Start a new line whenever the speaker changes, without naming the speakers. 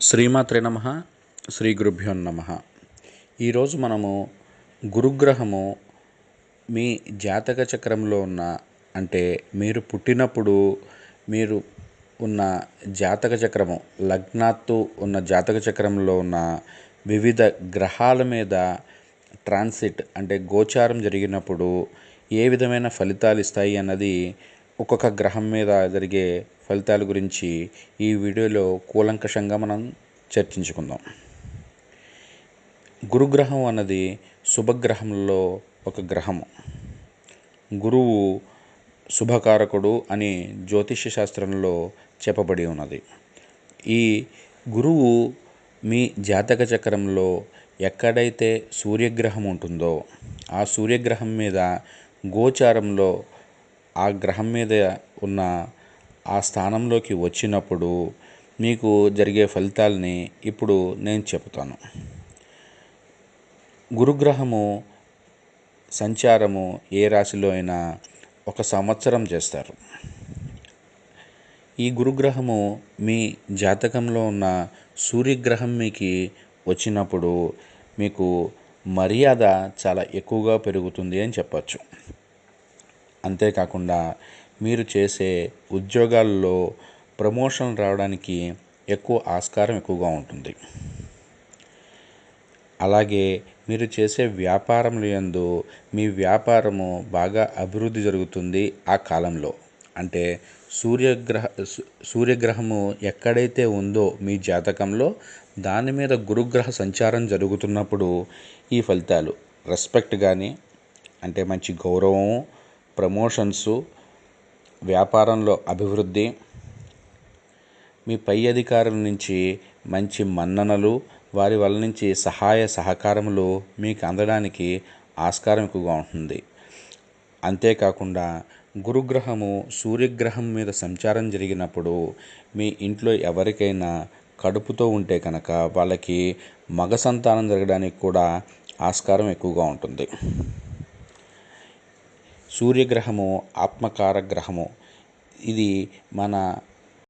శ్రీమాత్రే నమ శ్రీ గురుభ్యో నమ. ఈరోజు మనము గురుగ్రహము మీ జాతక చక్రంలో ఉన్న అంటే మీరు పుట్టినప్పుడు మీరు ఉన్న జాతక చక్రము లగ్నాత్తు ఉన్న జాతక చక్రంలో ఉన్న వివిధ గ్రహాల మీద ట్రాన్సిట్ అంటే గోచారం జరిగినప్పుడు ఏ విధమైన ఫలితాలు ఇస్తాయి అన్నది ఒక్కొక్క గ్రహం మీద జరిగే ఫలితాల గురించి ఈ వీడియోలో కూలంకషంగా మనం చర్చించుకుందాం. గురుగ్రహం అన్నది శుభగ్రహంలో ఒక గ్రహము. గురువు శుభకారకుడు అని జ్యోతిష్య శాస్త్రంలో చెప్పబడి ఉన్నది. ఈ గురువు మీ జాతక చక్రంలో ఎక్కడైతే సూర్యగ్రహం ఉంటుందో ఆ సూర్యగ్రహం మీద గోచారంలో ఆ గ్రహం మీద ఉన్న ఆ స్థానంలోకి వచ్చినప్పుడు మీకు జరిగే ఫలితాలని ఇప్పుడు నేను చెబుతాను. గురుగ్రహము సంచారము ఏ రాశిలో అయినా ఒక సంవత్సరం చేస్తారు. ఈ గురుగ్రహము మీ జాతకంలో ఉన్న సూర్యగ్రహం మీకు వచ్చినప్పుడు మీకు మర్యాద చాలా ఎక్కువగా పెరుగుతుంది అని చెప్పచ్చు. అంతేకాకుండా మీరు చేసే ఉద్యోగాల్లో ప్రమోషన్ రావడానికి ఎక్కువ ఆస్కారం ఎక్కువగా ఉంటుంది. అలాగే మీరు చేసే వ్యాపారములు యందు మీ వ్యాపారము బాగా అభివృద్ధి జరుగుతుంది ఆ కాలంలో. అంటే సూర్యగ్రహ సూర్యగ్రహము ఎక్కడైతే ఉందో మీ జాతకంలో దాని మీద గురుగ్రహ సంచారం జరుగుతున్నప్పుడు ఈ ఫలితాలు. రెస్పెక్ట్ కానీ అంటే మంచి గౌరవం ప్రమోషన్స్ వ్యాపారంలో అభివృద్ధి మీ పై అధికారుల నుంచి మంచి మన్ననలు వారి వల్ల నుంచి సహాయ సహకారములు మీకు అందడానికి ఆస్కారం ఎక్కువగా ఉంటుంది. అంతేకాకుండా గురుగ్రహము సూర్యగ్రహం మీద సంచారం జరిగినప్పుడు మీ ఇంట్లో ఎవరికైనా కడుపుతో ఉంటే కనుక వాళ్ళకి మగ సంతానం జరగడానికి కూడా ఆస్కారం ఎక్కువగా ఉంటుంది. సూర్యగ్రహము ఆత్మకార గ్రహము ఇది మన